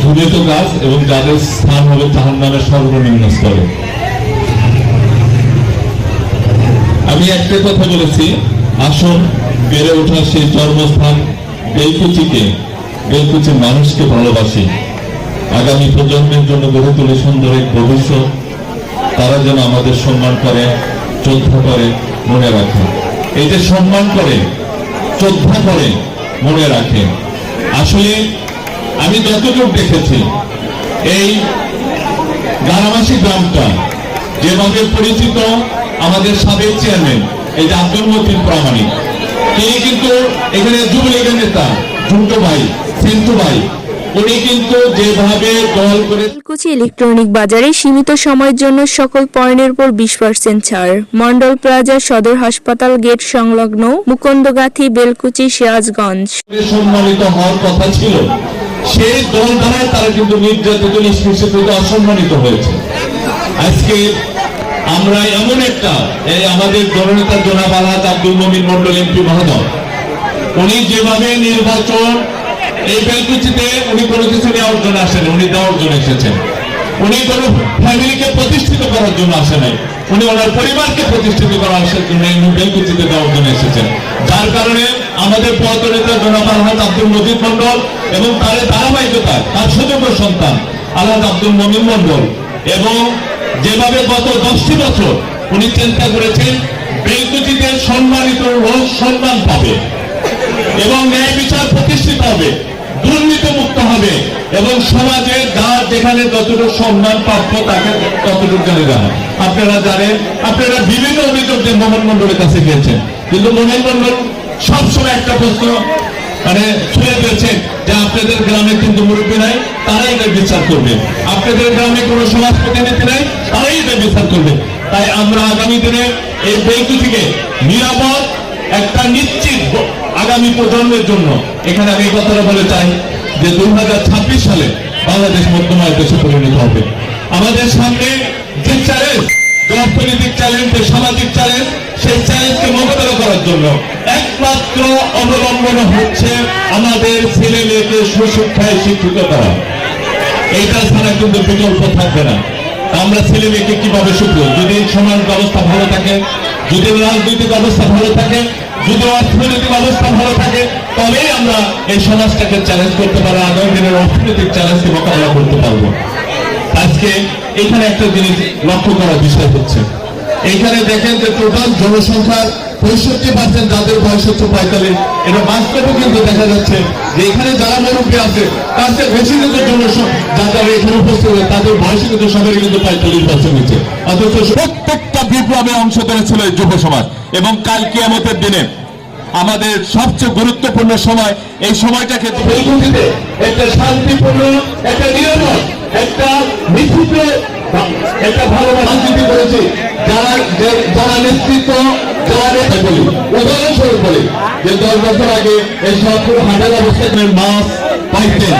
ঘৃণিত কাজ এবং যাদের স্থান হবে তাহার নামে সর্বনিম্ন স্তরে। আমি একটা কথা বলেছি, আসুন, বেড়ে ওঠা সেই জন্মস্থান বেলকুচিকে, বেলকুচির মানুষকে ভালোবাসি। আগামী প্রজন্মের জন্য গড়ে তুলে সুন্দর এক ভবিষ্যৎ, তারা যেন আমাদের সম্মান করে, শ্রদ্ধা করে, মনে রাখে। এই যে সম্মান করে, শ্রদ্ধা করে, মনে রাখে। আসলে আমি যতটুকু দেখেছি এই গারামাসি গ্রামটা যেভাবে পরিচিত আমাদের সাবেক চেয়ারম্যান এই যে আব্দুল মতিন প্রামাণিক তিনি কিন্তু এখানে যুবলীগের নেতা ঝুন্টু ভাই সিন্টু ভাই উনি কিন্তু যেভাবে দল করে বেলকুচি ইলেকট্রনিক বাজারে সীমিত সময়ের জন্য সকল পণ্যের উপর বিশ পার্সেন্ট ছাড়। মন্ডল প্লাজা সদর হাসপাতাল গেট সংলগ্ন মুকুন্দগাথি বেলকুচি সিরাজগঞ্জ। সম্মানিত হওয়ার কথা ছিল। সেই দল দ্বারাই তারা কিন্তু নির্যাতিত, নিষ্পেষিত অসম্মানিত হয়েছে। আজকে আমরা এমন একটা, এই আমাদের জননেতা জনাব আলহাজ আব্দুল মমিন মন্ডল এমপি মহোদয়, উনি যেভাবে নির্বাচন এই বেলকুচিতে উনি কোনো কিছু নেওয়ার জন্য আসেন উনি দেওয়ার জন্য এসেছেন। উনি কোনো ফ্যামিলিকে প্রতিষ্ঠিত করার জন্য আসে নাই, উনি ওনার পরিবারকে প্রতিষ্ঠিত করার জন্য এই বেলকুচিতে দেওয়ার জন্য এসেছেন। যার কারণে আমাদের পদনেতা জনাব আলহাজ আব্দুল মজিদ মন্ডল এবং তার ধারাবাহিকতায় তার সুযোগ্য সন্তান আলহাজ আব্দুল মমিন মন্ডল এবং যেভাবে গত দশটি বছর উনি চিন্তা করেছেন বেলকুচিতে সম্মানিত লোক সম্মান পাবে এবং ন্যায় বিচার প্রতিষ্ঠিত হবে, দুর্নীতি মুক্ত হবে এবং সমাজে যার যেখানে যতটুকু সম্মান প্রাপ্য তাকে ততটুকু জানে জানা আপনারা জানেন, আপনারা বিভিন্ন অভিযোগ যে মোহন মন্ডলের কাছে গিয়েছেন। কিন্তু মোহন মন্ডল সবসময় একটা প্রশ্ন মানে ছুঁয়ে দিয়েছেন যে আপনাদের গ্রামে কিন্তু মুরব্বী নাই, তারাই এটা বিচার করবে। আপনাদের গ্রামে কোনো সমাজ প্রতিনিধি নাই, তারাই এটা বিচার করবে। তাই আমরা আগামী দিনে এই বেঙ্কু থেকে নিরাপদ একটা নিশ্চিত আগামী প্রজন্মের জন্য, এখানে আমি এই কথাটা বলে চাই যে দু হাজার ছাব্বিশ সালে বাংলাদেশ মধ্যমায় দেশে পরিণত হবে। আমাদের সামনে যে চ্যালেঞ্জ অর্থনৈতিক চ্যালেঞ্জ যে সামাজিক চ্যালেঞ্জ সেই চ্যালেঞ্জকে মোকাবেলা করার জন্য একমাত্র অবলম্বন হচ্ছে আমাদের ছেলে মেয়েকে সুশিক্ষায় শিক্ষিত করা। এইটা ছাড়া কিন্তু বিকল্প থাকবে না। আমরা ছেলে মেয়েকে কীভাবে শিখব? যদি সমাজ ব্যবস্থা ভালো থাকে, যদি রাজনৈতিক অবস্থা ভালো থাকে, যদি অর্থনৈতিক অবস্থা ভালো থাকে, তবেই আমরা এই সমাজটাকে চ্যালেঞ্জ করতে পারব, আগামী দিনের অর্থনৈতিক চ্যালেঞ্জকে মোকাবেলা করতে পারব। আজকে এখানে একটা জিনিস লক্ষ্য করার বিষয় হচ্ছে এখানে দেখেন যে টোটাল জনসংখ্যার পঁয়ষট্টি পার্সেন্ট যাদের বয়স হচ্ছে পঁয়তাল্লিশ এটা বাস্তবে কিন্তু দেখা যাচ্ছে যে এখানে যারা মুরব্বী আছে তার চেয়ে বেশি কিন্তু জনসংখ্যা যারা এখানে উপস্থিত হবে তাদের বয়স কিন্তু সবাই কিন্তু পঁয়তাল্লিশ বছর নিচে অথচ প্রত্যেকটা বিপ্লবে অংশ করেছিল এই যুব সমাজ। এবং কাল কিয়ামতের দিনে আমাদের সবচেয়ে গুরুত্বপূর্ণ সময় এই সময়টাকে একটা শান্তিপূর্ণ একটা একটা ভালো রাজনীতি করেছে। যারা নেতৃত্ব, যারা নেতা বলি, উদাহরণস্বরূপ বলি, যে দশ বছর আগে এই সব হাটের অবস্থায় মাছ পাইতেন